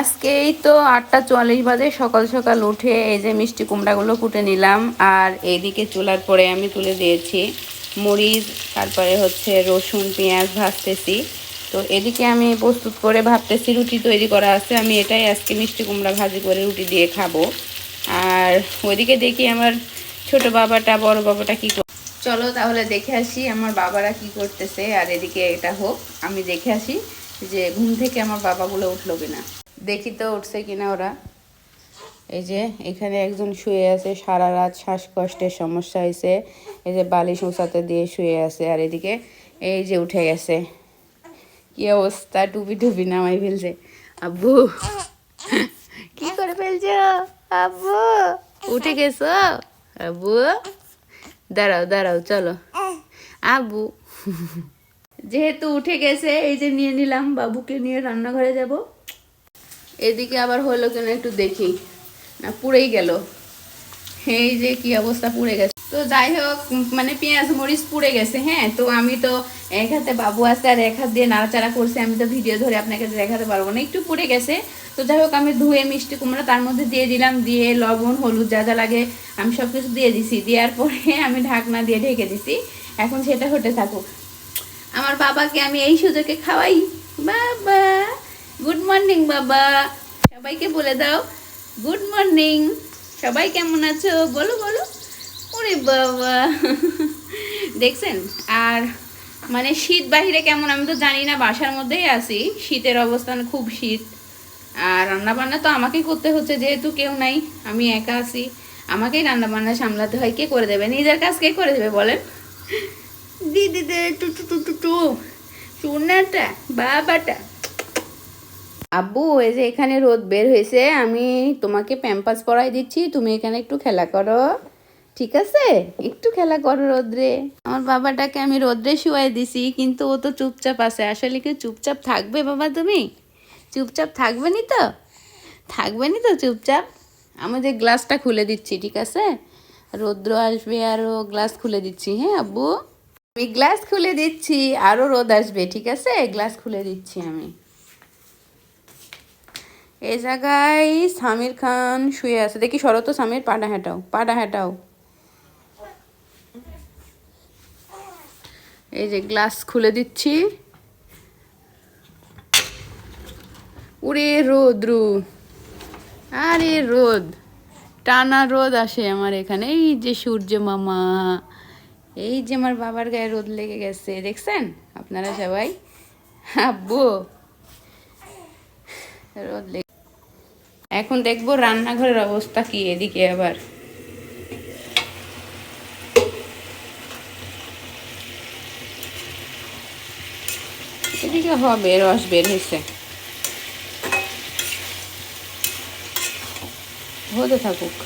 আজকে এই তো আটটা চুয়াল্লিশ বাজে, সকাল সকাল উঠে এই যে মিষ্টি কুমড়াগুলো কুটে নিলাম। আর এইদিকে চুলার পরে আমি তুলে দিয়েছি মরিচ, তারপরে হচ্ছে রসুন, পেঁয়াজ ভাজতেছি। তো এদিকে আমি প্রস্তুত করে ভাবতেছি, রুটি তৈরি করা আছে, আমি এটাই আজকে মিষ্টি কুমড়া ভাজি করে রুটি দিয়ে খাব। আর ওইদিকে দেখি আমার ছোট বাবাটা, বড় বাবাটা কি চলো তাহলে দেখে আসি আমার বাবারা কি করতেছে, আর এদিকে এটা হোক, আমি দেখে আসি যে ঘুম থেকে আমার বাবাগুলো উঠল কিনা। দেখি তো উঠছে কিনা ওরা। এই যে, এখানে একজন শুয়ে আছে, সারা রাত শ্বাসকষ্টের সমস্যা হয়েছে এই যে বালিশ উঁচাতে দিয়ে শুয়ে আছে আর এদিকে এই যে উঠে গেছে। কি অবস্থা, টুপি টুপি নামাই ফেলছে। আব্বু, কি করে ফেলছো? আব্বু, উঠে গেছো? আব্বু, দাঁড়াও দাঁড়াও, চলো। আব্বু, যেহেতু উঠে গেছে, এই যে নিয়ে নিলাম, বাবুকে নিয়ে রান্নাঘরে যাব। এদিকে আবার হলো কেন একটু দেখি। না, পুড়েই গেল। এই যে কি অবস্থা, পুড়ে গেছে। তো যাই হোক মানে পেঁয়াজ মরিচ পুড়ে গেছে হ্যাঁ? তো আমি তো এক হাতে বাবু আছে আর এক হাত দিয়ে নাড়াচাড়া করছে, আমি তো ভিডিও ধরে আপনাকে দেখাতে পারব না। একটু পুড়ে গেছে। তো যাই হোক, আমি ধুয়ে মিষ্টি কুমড়া তার মধ্যে দিয়ে দিলাম, দিয়ে লবণ, হলুদ যা যা লাগে আমি সব কিছু দিয়ে দিছি। দেওয়ার পরে আমি ঢাকনা দিয়ে ঢেকে দিছি। এখন সেটা হতে থাকুক। আমার বাবাকে আমি এই সুযোগে খাওয়াই। বাবা! গুড মর্নিং বাবা। সবাইকে বলে দাও। গুড মর্নিং সবাই কেমন আছো? বলো বলো। ওরে বাবা। দেখছেন? আর মানে শীত বাহিরে কেমন? আমি তো জানি না, বাসার মধ্যেই আছি। শীতের অবস্থান খুব শীত। আর রান্না বান্না তো আমাকেই করতে হচ্ছে, যেহেতু কেউ নাই, আমি একা আছি। আমাকেই রান্না বান্না সামলাতে হয়। কে করে দেবে? নিজের কাজ কে করে দেবে, বলেন? দিদিতে টু টু টু টু টু চুনাটা, বাবাটা। আব্বু, এই যে এখানে রোদ বের হয়েছে, আমি তোমাকে প্যাম্পাস পরাই দিচ্ছি, তুমি এখানে একটু খেলা করো। ঠিক আছে? একটু খেলা করো রোদ্রে। আমার বাবাটাকে আমি রোদ্রে শুয়াই দিছি, কিন্তু ও তো চুপচাপ আছে। আসলে কি চুপচাপ থাকবে বাবা তুমি? চুপচাপ থাকবে নি তো? থাকবে নি তো চুপচাপ? আমি যে গ্লাসটা খুলে দিচ্ছি, ঠিক আছে? রৌদ্র আসবে আরও গ্লাস খুলে দিচ্ছি হ্যাঁ আব্বু? আমি গ্লাস খুলে দিচ্ছি, আরও রোদ আসবে, ঠিক আছে? গ্লাস খুলে দিচ্ছি আমি। এই জায়গায় সামির খান শুয়ে আছে। দেখি সরো তো সামির পাডা হেঁটাও পাডা হেঁটাও। এই যে গ্লাস খুলে দিচ্ছি। উড়ে রোদ রু আরে রোদ, টানা রোদ আসে আমার এখানে। এই যে সূর্য মামা, এই যে আমার বাবার গায়ে রোদ লেগে গেছে, দেখছেন আপনারা সবাই? আব্বু, রোদ লেগে এখন দেখব রান্নাঘরের অবস্থা কি এদিকে আবার। এদিকে হবে রস বের হয়েছে। হতে থাকুক।